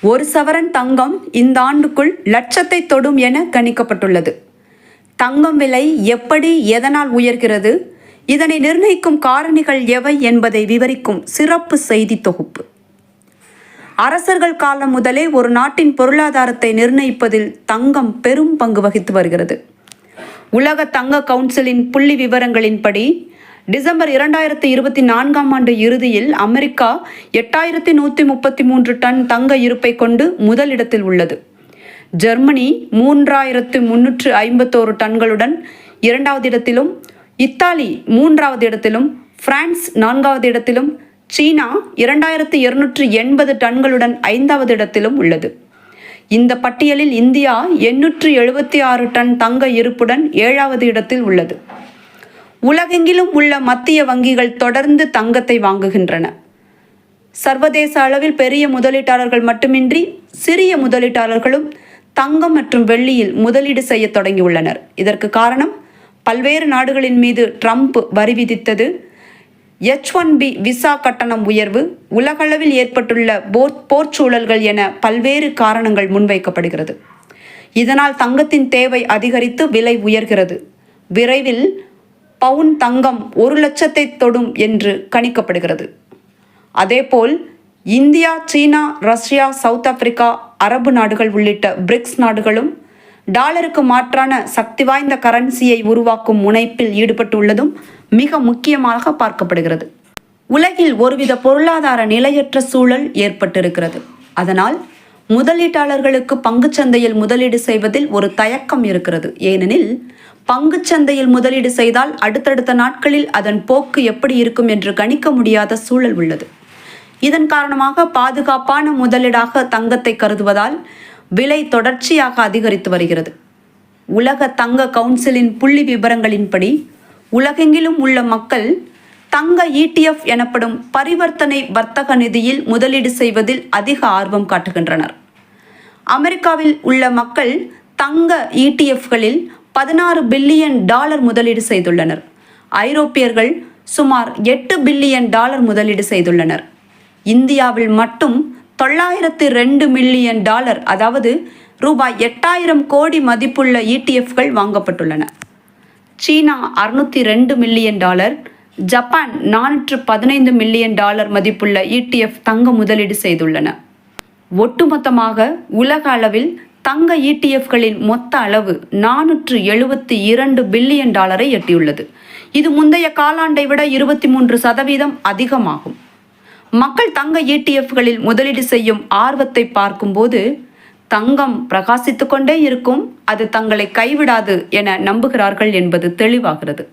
ஒரு சவரன் தங்கம் இந்த ஆண்டுக்குள் லட்சத்தை தொடும் என கணிக்கப்பட்டுள்ளது. தங்கம் விலை எப்படி எதனால் உயர்கிறது இதனை நிர்ணயிக்கும் காரணிகள் எவை என்பதை விவரிக்கும் சிறப்பு செய்தி தொகுப்பு. அரசர்கள் காலம் முதலே ஒரு நாட்டின் பொருளாதாரத்தை நிர்ணயிப்பதில் தங்கம் பெரும் பங்கு வகித்து வருகிறது. உலக தங்க கவுன்சிலின் புள்ளி விவரங்களின்படி டிசம்பர் இரண்டாயிரத்தி இருபத்தி நான்காம் ஆண்டு இறுதியில் அமெரிக்கா எட்டாயிரத்தி நூற்றி முப்பத்தி மூன்று டன் தங்க இருப்பை கொண்டு முதலிடத்தில் உள்ளது. ஜெர்மனி மூன்றாயிரத்து முன்னூற்று ஐம்பத்தோரு டன்களுடன் இரண்டாவது இடத்திலும் இத்தாலி மூன்றாவது இடத்திலும் பிரான்ஸ் நான்காவது இடத்திலும் சீனா இரண்டாயிரத்து இருநூற்று எண்பது டன்களுடன் ஐந்தாவது இடத்திலும் உள்ளது. இந்த பட்டியலில் இந்தியா எண்ணூற்று எழுபத்தி ஆறு டன் தங்க இருப்புடன் ஏழாவது இடத்தில் உள்ளது. உலகெங்கிலும் உள்ள மத்திய வங்கிகள் தொடர்ந்து தங்கத்தை வாங்குகின்றன. சர்வதேச அளவில் பெரிய முதலீட்டாளர்கள் மட்டுமின்றி சிறிய முதலீட்டாளர்களும் தங்கம் மற்றும் வெள்ளியில் முதலீடு செய்ய தொடங்கியுள்ளனர். இதற்கு காரணம் பல்வேறு நாடுகளின் மீது ட்ரம்ப் வரி விதித்தது எச் ஒன் பி விசா கட்டணம் உயர்வு உலகளவில் ஏற்பட்டுள்ள போர் போர்ச்சூழல்கள் என பல்வேறு காரணங்கள் முன்வைக்கப்படுகிறது. இதனால் தங்கத்தின் தேவை அதிகரித்து விலை உயர்கிறது. விரைவில் பவுன் தங்கம் ஒரு லட்சத்தை தொடும் என்று கணிக்கப்படுகிறது. அதேபோல் இந்தியா சீனா ரஷ்யா சவுத் ஆப்பிரிக்கா அரபு நாடுகள் உள்ளிட்ட பிரிக்ஸ் நாடுகளும் டாலருக்கு மாற்றான சக்தி வாய்ந்த கரன்சியை உருவாக்கும் முனைப்பில் ஈடுபட்டுள்ளதும் மிக முக்கியமாக பார்க்கப்படுகிறது. உலகில் ஒருவித பொருளாதார நிலையற்ற சூழல் ஏற்பட்டிருக்கிறது. அதனால் முதலீட்டாளர்களுக்கு பங்குச்சந்தையில் முதலீடு செய்வதில் ஒரு தயக்கம் இருக்கிறது. ஏனெனில் பங்குச்சந்தையில் முதலீடு செய்தால் அடுத்தடுத்த நாட்களில் அதன் போக்கு எப்படி இருக்கும் என்று கணிக்க முடியாத சூழல் உள்ளது. இதன் காரணமாக பாதுகாப்பான முதலீடாக தங்கத்தை கருதுவதால் விலை தொடர்ச்சியாக அதிகரித்து வருகிறது. உலக தங்க கவுன்சிலின் புள்ளி விவரங்களின்படி உலகெங்கிலும் உள்ள மக்கள் தங்க இடிஎஃப் எனப்படும் பரிவர்த்தனை வர்த்தக நிதியில் முதலீடு செய்வதில் அதிக ஆர்வம் காட்டுகின்றனர். அமெரிக்காவில் உள்ள மக்கள் தங்க இடிஎஃப்களில் பதினாறு பில்லியன் டாலர் முதலீடு செய்துள்ளனர். ஐரோப்பியர்கள் சுமார் எட்டு பில்லியன் டாலர் முதலீடு செய்துள்ளனர். இந்தியாவில் மட்டும் தொள்ளாயிரத்து ரெண்டு மில்லியன் டாலர் அதாவது ரூபாய் எட்டாயிரம் கோடி மதிப்புள்ள இடிஎஃப்கள் வாங்கப்பட்டுள்ளன. சீனா அறுநூற்றி ரெண்டு மில்லியன் டாலர் ஜப்பான் நானூற்று பதினைந்து மில்லியன் டாலர் மதிப்புள்ள இடிஎஃப் தங்க முதலீடு செய்துள்ளன. ஒட்டுமொத்தமாக உலக அளவில் தங்க இடிஎஃப்களின் மொத்த அளவு நானூற்று எழுபத்தி இரண்டு பில்லியன் டாலரை எட்டியுள்ளது. இது முந்தைய காலாண்டை விட இருபத்தி மூன்று சதவீதம் அதிகமாகும். மக்கள் தங்க இடிஎஃப்களில் முதலீடு செய்யும் ஆர்வத்தை பார்க்கும்போது தங்கம் பிரகாசித்துக்கொண்டே இருக்கும் அது தங்களை கைவிடாது என நம்புகிறார்கள் என்பது தெளிவாகிறது.